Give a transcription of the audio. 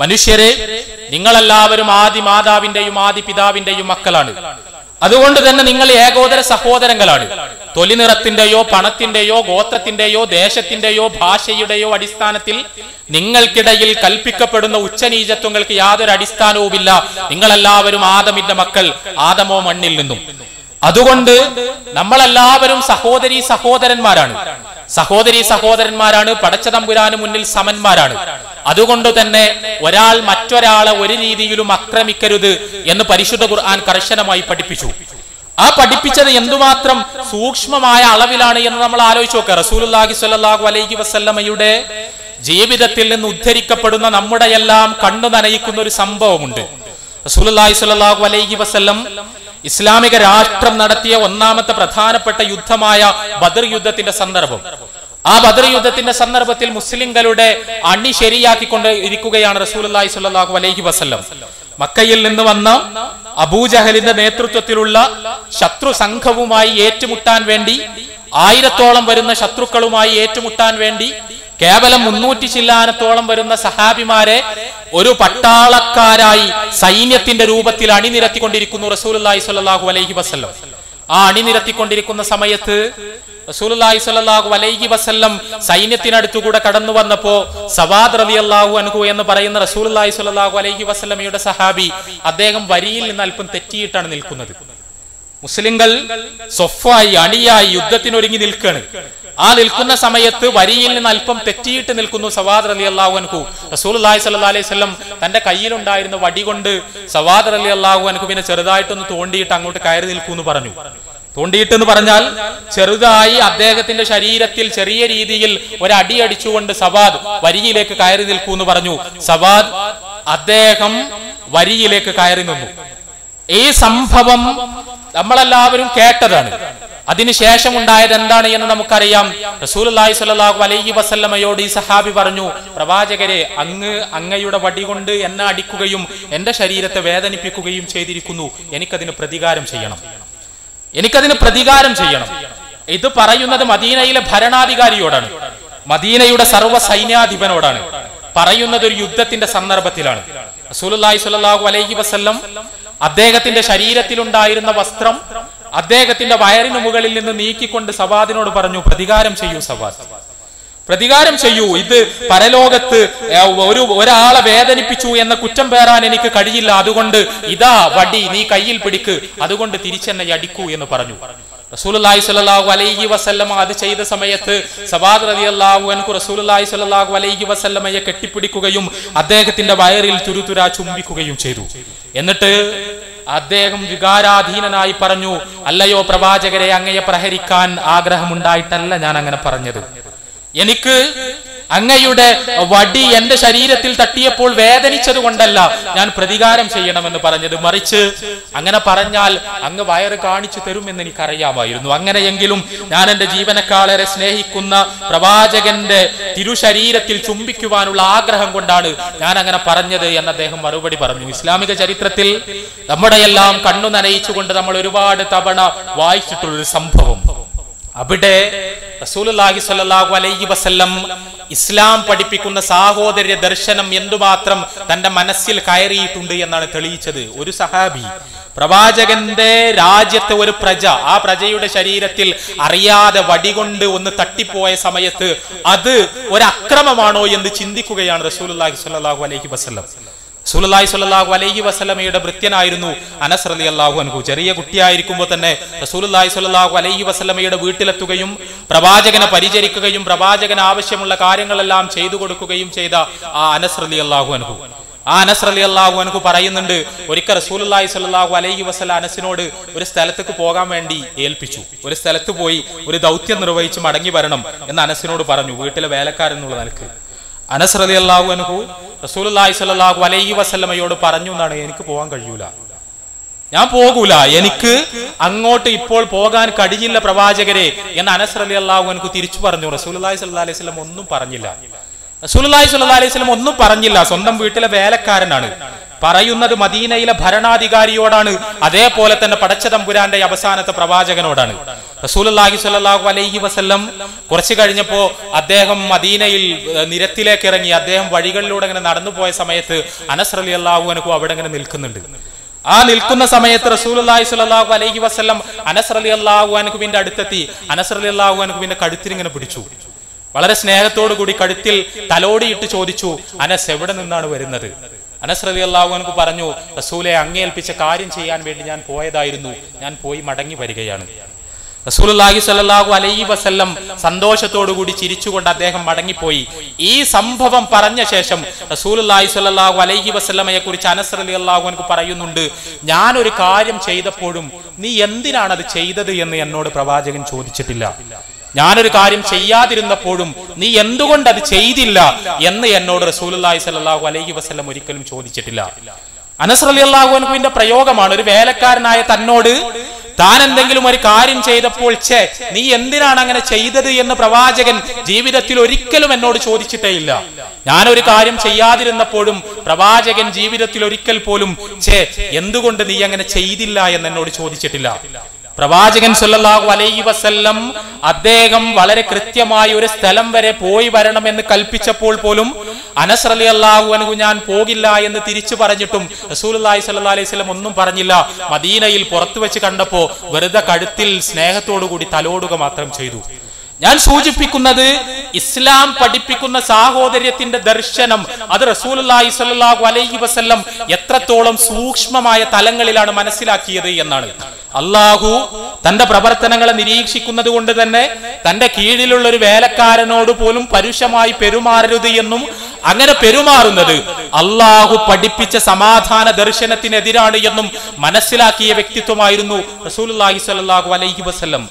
മനുഷ്യരെ നിങ്ങളെല്ലാവരും ആദി മാതാവിന്റെയും ആദി പിതാവിന്റെയും മക്കളാണ്. അതുകൊണ്ട് തന്നെ നിങ്ങൾ ഏകോദര സഹോദരങ്ങളാണ്. തൊലി നിറത്തിന്റെയോ പണത്തിന്റെയോ ഗോത്രത്തിന്റെയോ ദേശത്തിന്റെയോ ഭാഷയുടെയോ അടിസ്ഥാനത്തിൽ നിങ്ങൾക്കിടയിൽ കൽപ്പിക്കപ്പെടുന്ന ഉച്ചനീചത്വങ്ങൾക്ക് യാതൊരു അടിസ്ഥാനവുമില്ല. നിങ്ങളെല്ലാവരും ആദമിന്റെ മക്കൾ ആദമോ മണ്ണിൽ നിന്നും. അതുകൊണ്ട് നമ്മളെല്ലാവരും സഹോദരി സഹോദരന്മാരാണ്. സഹോദരി സഹോദരന്മാരാണ് പടച്ചതമ്പുരാന് മുന്നിൽ സമന്മാരാണ്. അതുകൊണ്ട് തന്നെ ഒരാൾ മറ്റൊരാളെ ഒരു രീതിയിലും ആക്രമിക്കരുത് എന്ന് പരിശുദ്ധ ഖുർആൻ കർശനമായി പഠിപ്പിച്ചു. ആ പഠിപ്പിച്ചത് എന്തുമാത്രം സൂക്ഷ്മമായ അളവിലാണ് എന്ന് നമ്മൾ ആലോചിച്ച് നോക്കുക. റസൂലുല്ലാഹി സ്വല്ലല്ലാഹു അലൈഹി വസല്ലമയുടെ ജീവിതത്തിൽ നിന്ന് ഉദ്ധരിക്കപ്പെടുന്ന നമ്മുടെ എല്ലാം കണ്ണു നനയിക്കുന്ന ഒരു സംഭവമുണ്ട്. റസൂലുല്ലാഹി സ്വല്ലല്ലാഹു അലൈഹി വസല്ലം ഇസ്ലാമിക രാഷ്ട്രം നടത്തിയ ഒന്നാമത്തെ പ്രധാനപ്പെട്ട യുദ്ധമായ ബദർ യുദ്ധത്തിന്റെ സന്ദർഭം. ആ ബദർ യുദ്ധത്തിന്റെ സന്ദർഭത്തിൽ മുസ്ലിംകളുടെ അണി ശരിയാക്കിക്കൊണ്ട് ഇരിക്കുകയാണ് റസൂലുള്ളാഹി സ്വല്ലല്ലാഹു അലൈഹി വസല്ലം. മക്കയിൽ നിന്ന് വന്ന അബൂജഹലിന്റെ നേതൃത്വത്തിലുള്ള ശത്രു സംഘവുമായി ഏറ്റുമുട്ടാൻ വേണ്ടി ആയിരത്തോളം വരുന്ന ശത്രുക്കളുമായി ഏറ്റുമുട്ടാൻ വേണ്ടി കേവലം മുന്നൂറ്റി ചില്ലാനത്തോളം വരുന്ന സഹാബിമാരെ ഒരു പട്ടാളക്കാരായി സൈന്യത്തിന്റെ രൂപത്തിൽ അണിനിരത്തിക്കൊണ്ടിരിക്കുന്നു റസൂലുള്ളാഹി സ്വല്ലല്ലാഹു അലൈഹി വസല്ലം. ആ അണിനിരത്തിക്കൊണ്ടിരിക്കുന്ന സമയത്ത് അലൈഹി വസല്ലം സൈന്യത്തിനടുത്തുകൂടെ കടന്നു വന്നപ്പോ സവാദ് റളിയല്ലാഹു അൻഹു എന്ന് പറയുന്ന റസൂലുള്ളാഹി സ്വല്ലല്ലാഹു അലൈഹി വസ്ലമയുടെ സഹാബി അദ്ദേഹം വരിയിൽ നിന്ന് അല്പം തെറ്റിയിട്ടാണ് നിൽക്കുന്നത്. മുസ്ലിങ്ങൾ സ്വഫായി അണിയായി യുദ്ധത്തിനൊരുങ്ങി നിൽക്കുകയാണ് ആ നിൽക്കുന്ന സമയത്ത് വരിയിൽ നിന്ന് അല്പം തെറ്റിയിട്ട് നിൽക്കുന്നു സവാദ് അലി അള്ളാഹു അൻഹു. റസൂൽ അള്ളാഹി സല്ല അലൈഹി സ്വലം തന്റെ കയ്യിലുണ്ടായിരുന്ന വടി കൊണ്ട് സവാദ് അലി അള്ളാഹു അൻഹു പിന്നെ ചെറുതായിട്ടൊന്ന് തോണ്ടിയിട്ട് അങ്ങോട്ട് കയറി നിൽക്കൂ എന്ന് പറഞ്ഞു. തോണ്ടിയിട്ട് എന്ന് പറഞ്ഞാൽ ചെറുതായി അദ്ദേഹത്തിന്റെ ശരീരത്തിൽ ചെറിയ രീതിയിൽ ഒരടി അടിച്ചുകൊണ്ട് സവാദ് വരിയിലേക്ക് കയറി നിൽക്കൂ എന്ന് പറഞ്ഞു. സവാദ് അദ്ദേഹം വരിയിലേക്ക് കയറി നിന്നു. ഈ സംഭവം നമ്മളെല്ലാവരും കേട്ടതാണ്. അതിനുശേഷം ഉണ്ടായത് എന്താണ് എന്ന് നമുക്കറിയാം. റസൂലുള്ളാഹി സ്വല്ലല്ലാഹു അലൈഹി വസല്ലമയോട് ഈ സഹാബി പറഞ്ഞു പ്രവാചകരെ അങ്ങ് അങ്ങയുടെ വടി കൊണ്ട് എന്നെ അടിക്കുകയും എന്റെ ശരീരത്തെ വേദനിപ്പിക്കുകയും ചെയ്തിരിക്കുന്നു. എനിക്കതിന് പ്രതികാരം ചെയ്യണം. എനിക്കതിന് പ്രതികാരം ചെയ്യണം. ഇത് പറയുന്നത് മദീനയിലെ ഭരണാധികാരിയോടാണ്. മദീനയുടെ സർവ സൈന്യാധിപനോടാണ്. പറയുന്നത് ഒരു യുദ്ധത്തിന്റെ സന്ദർഭത്തിലാണ്. റസൂലുള്ളാഹി സ്വല്ലല്ലാഹു അലൈഹി വസല്ലം അദ്ദേഹത്തിന്റെ ശരീരത്തിലുണ്ടായിരുന്ന വസ്ത്രം അദ്ദേഹത്തിന്റെ വയറിന് മുകളിൽ നിന്ന് നീക്കിക്കൊണ്ട് സവാദിനോട് പറഞ്ഞു പ്രതികാരം ചെയ്യൂ സവാദ്. പ്രതികാരം ചെയ്യൂ. ഇത് പരലോകത്ത് ഒരു ഒരാളെ വേദനിപ്പിച്ചു എന്ന കുറ്റം പേറാൻ എനിക്ക് കഴിയില്ല. അതുകൊണ്ട് ഇതാ വടി നീ കയ്യിൽ പിടിക്ക്. അതുകൊണ്ട് തിരിച്ചെന്നെ അടിക്കൂ എന്ന് പറഞ്ഞു. റസൂലുള്ളാഹി സ്വല്ലല്ലാഹു അലൈഹി വസല്ലമ അത് ചെയ്ത സമയത്ത് സബാദ് റളിയല്ലാഹു അൻഹു റസൂലുള്ളാഹി സ്വല്ലല്ലാഹു അലൈഹി വസല്ലമയെ കെട്ടിപ്പിടിക്കുകയും അദ്ദേഹത്തിന്റെ വയറിൽ തുരുതുരാ ചുംബിക്കുകയും ചെയ്തു. എന്നിട്ട് അദ്ദേഹം വികാരാധീനനായി പറഞ്ഞു അല്ലയോ പ്രവാചകരെ അങ്ങയെ പ്രഹരിക്കാൻ ആഗ്രഹമുണ്ടായിട്ടല്ല ഞാൻ അങ്ങനെ പറഞ്ഞത്. എനിക്ക് അങ്ങയുടെ വടി എന്റെ ശരീരത്തിൽ തട്ടിയപ്പോൾ വേദനിച്ചത് കൊണ്ടല്ല ഞാൻ പ്രതികാരം ചെയ്യണമെന്ന് പറഞ്ഞത്. മറിച്ച് അങ്ങനെ പറഞ്ഞാൽ അങ്ങ് വയറ് കാണിച്ചു തരുമെന്ന് എനിക്കറിയാമായിരുന്നു. അങ്ങനെയെങ്കിലും ഞാൻ എന്റെ ജീവനക്കാളേറെ സ്നേഹിക്കുന്ന പ്രവാചകന്റെ തിരുശരീരത്തിൽ ചുംബിക്കുവാനുള്ള ആഗ്രഹം കൊണ്ടാണ് ഞാൻ അങ്ങനെ പറഞ്ഞത് എന്ന് അദ്ദേഹം മറുപടി പറഞ്ഞു. ഇസ്ലാമിക ചരിത്രത്തിൽ നമ്മുടെ എല്ലാം കണ്ണു നനയിച്ചുകൊണ്ട് നമ്മൾ ഒരുപാട് തവണ വായിച്ചിട്ടുള്ളൊരു സംഭവം. അവിടെ സ്വല്ലല്ലാഹു അലൈഹി വസല്ലം ഇസ്ലാം പഠിപ്പിക്കുന്ന സാഹോദര്യ ദർശനം എന്തുമാത്രം തന്റെ മനസ്സിൽ കയറിയിട്ടുണ്ട് എന്നാണ് തെളിയിച്ചത്. ഒരു സഹാബി പ്രവാചകന്റെ രാജ്യത്തെ ഒരു പ്രജ ആ പ്രജയുടെ ശരീരത്തിൽ അറിയാതെ വടികൊണ്ട് ഒന്ന് തട്ടിപ്പോയ സമയത്ത് അത് ഒരു അക്രമമാണോ എന്ന് ചിന്തിക്കുകയാണ് റസൂലുള്ളാഹി സ്വല്ലല്ലാഹു അലൈഹി വസല്ലം. റസൂലുള്ളാഹി സ്വല്ലല്ലാഹു അലൈഹി വസ്ലമയുടെ ഭൃത്യനായിരുന്നു അനസ് അലി അള്ളാഹു അൻഹു. ചെറിയ കുട്ടിയായിരിക്കുമ്പോൾ തന്നെ റസൂലുള്ളാഹി സ്വല്ലല്ലാഹു അലൈഹി വസ്ലമയുടെ വീട്ടിലെത്തുകയും പ്രവാചകനെ പരിചരിക്കുകയും പ്രവാചകന് ആവശ്യമുള്ള കാര്യങ്ങളെല്ലാം ചെയ്തു കൊടുക്കുകയും ചെയ്ത ആ അനസ് അലി അള്ളാഹു അൻഹു. ആ അനസ് അലി അള്ളാഹു അൻഹു പറയുന്നുണ്ട് ഒരിക്കൽ റസൂലുള്ളാഹി സ്വല്ലല്ലാഹു അലൈഹി വസ്ല അനസിനോട് ഒരു സ്ഥലത്തേക്ക് പോകാൻ വേണ്ടി ഏൽപ്പിച്ചു. ഒരു സ്ഥലത്ത് പോയി ഒരു ദൗത്യം നിർവഹിച്ച് മടങ്ങി വരണം എന്ന് അനസിനോട് പറഞ്ഞു വീട്ടിലെ വേലക്കാരെന്നുള്ള നിലയ്ക്ക്. അനസ് അള്ളാഹു അൻഹു റസൂലുള്ളാഹി സ്വല്ലല്ലാഹു അലൈഹി വസല്ലമയോട് പറഞ്ഞു എന്നാണ് എനിക്ക് പോകാൻ കഴിയൂല. ഞാൻ പോകൂല. എനിക്ക് അങ്ങോട്ട് ഇപ്പോൾ പോകാൻ കഴിയില്ല പ്രവാചകരെ എന്ന് അനസ് അള്ളാഹു അൻഹു തിരിച്ചു പറഞ്ഞു. റസൂലുള്ളാഹി സ്വല്ലല്ലാഹു അലൈഹി സ്വലം ഒന്നും പറഞ്ഞില്ല. റസൂലുള്ളാഹി സ്വല്ലല്ലാഹു അലൈഹി സ്വലം ഒന്നും പറഞ്ഞില്ല. സ്വന്തം വീട്ടിലെ വേലക്കാരനാണ്. പറയുന്നത് മദീനയിലെ ഭരണാധികാരിയോടാണ്. അതേപോലെ തന്നെ പടച്ചതമ്പുരാന്റെ അവസാനത്തെ പ്രവാചകനോടാണ്. റസൂലുള്ളാഹി സ്വല്ലല്ലാഹു അലൈഹി വസ്ല്ലം കുറച്ച് കഴിഞ്ഞപ്പോ അദ്ദേഹം മദീനയിൽ നിരത്തിലേക്ക് ഇറങ്ങി. അദ്ദേഹം വഴികളിലൂടെ ഇങ്ങനെ നടന്നു പോയ സമയത്ത് അനസ് അലി അള്ളാഹു അനക്കു അവിടെ ഇങ്ങനെ നിൽക്കുന്നുണ്ട്. ആ നിൽക്കുന്ന സമയത്ത് റസൂലുള്ളാഹി സ്വല്ലല്ലാഹു അലൈഹി വസല്ലം അനസ് അലി അള്ളാഹു അനക്കുബിന്റെ അടുത്തെത്തി. അനസ് അലി അള്ളാഹു അനക്കുബിന്റെ കഴുത്തിൽ ഇങ്ങനെ പിടിച്ചു. വളരെ സ്നേഹത്തോടു കൂടി കഴുത്തിൽ തലോടിയിട്ട് ചോദിച്ചു അനസ് എവിടെ നിന്നാണ് വരുന്നത്? അനസ് റലി അള്ളാഹു അനക്ക് പറഞ്ഞു റസൂലെ അങ്ങേൽപ്പിച്ച കാര്യം ചെയ്യാൻ വേണ്ടി ഞാൻ പോയതായിരുന്നു. ഞാൻ പോയി മടങ്ങി വരികയാണ്. റസൂലുള്ളാഹി സ്വല്ലല്ലാഹു അലൈഹി വസല്ലം സന്തോഷത്തോടു കൂടി ചിരിച്ചുകൊണ്ട് അദ്ദേഹം മടങ്ങിപ്പോയി. ഈ സംഭവം പറഞ്ഞ ശേഷം റസൂലുള്ളാഹി സ്വല്ലല്ലാഹു അലൈഹി വസല്ലമയെ കുറിച്ച് അനസ് റളിയല്ലാഹു അൻഹു പറയുന്നുണ്ട് ഞാൻ ഒരു കാര്യം ചെയ്തപ്പോഴും നീ എന്തിനാണ് അത് ചെയ്തത് എന്ന് എന്നോട് പ്രവാചകൻ ചോദിച്ചിട്ടില്ല. ഞാനൊരു കാര്യം ചെയ്യാതിരുന്നപ്പോഴും നീ എന്തുകൊണ്ട് അത് ചെയ്തില്ല എന്ന് എന്നോട് റസൂലുള്ളാഹി സ്വല്ലല്ലാഹു അലൈഹി വസല്ലം ഒരിക്കലും ചോദിച്ചിട്ടില്ല. അനസ് റളിയല്ലാഹു അൻഹുവിന്റെ പ്രയോഗമാണ് ഒരു വേലക്കാരനായ തന്നോട് താൻ എന്തെങ്കിലും ഒരു കാര്യം ചെയ്തപ്പോൾ ഛേ നീ എന്തിനാണ് അങ്ങനെ ചെയ്തത് എന്ന് പ്രവാചകൻ ജീവിതത്തിൽ ഒരിക്കലും എന്നോട് ചോദിച്ചിട്ടേ ഇല്ല ഞാനൊരു കാര്യം ചെയ്യാതിരുന്നപ്പോഴും പ്രവാചകൻ ജീവിതത്തിൽ ഒരിക്കൽ പോലും ഛേ എന്തുകൊണ്ട് നീ അങ്ങനെ ചെയ്തില്ല എന്ന് എന്നോട് ചോദിച്ചിട്ടില്ല. പ്രവാചകൻ സല്ലല്ലാഹു അലൈഹി വസല്ലം അദ്ദേഹം വളരെ കൃത്യമായി ഒരു സ്ഥലം വരെ പോയി വരണമെന്ന് കൽപ്പിച്ചപ്പോൾ പോലും അനസ് അലി അള്ളാഹു അനഹു ഞാൻ പോകില്ല എന്ന് തിരിച്ചു പറഞ്ഞിട്ടും റസൂലുള്ളാഹി സല്ലാ അലൈഹി സ്വലം ഒന്നും പറഞ്ഞില്ല. മദീനയിൽ പുറത്തു വെച്ച് കണ്ടപ്പോ വെറുതെ കഴുത്തിൽ സ്നേഹത്തോടു കൂടി തലോടുക മാത്രം ചെയ്തു. ഞാൻ സൂചിപ്പിക്കുന്നത് ഇസ്ലാം പഠിപ്പിക്കുന്ന സാഹോദര്യത്തിന്റെ ദർശനം അത് റസൂലുള്ളാഹി സ്വല്ലല്ലാഹു അലൈഹി വസല്ലം എത്രത്തോളം സൂക്ഷ്മമായ തലങ്ങളിലാണ് മനസ്സിലാക്കിയത് എന്നാണ്. അള്ളാഹു തന്റെ പ്രവർത്തനങ്ങളെ നിരീക്ഷിക്കുന്നത് കൊണ്ട് തന്നെ തന്റെ കീഴിലുള്ള ഒരു വേലക്കാരനോട് പോലും പരുഷമായി പെരുമാറരുത് എന്നും അങ്ങനെ പെരുമാറുന്നത് അള്ളാഹു പഠിപ്പിച്ച സമാധാന ദർശനത്തിനെതിരാണ് എന്നും മനസ്സിലാക്കിയ വ്യക്തിത്വമായിരുന്നു റസൂൽ അലൈഹി വസല്ലം.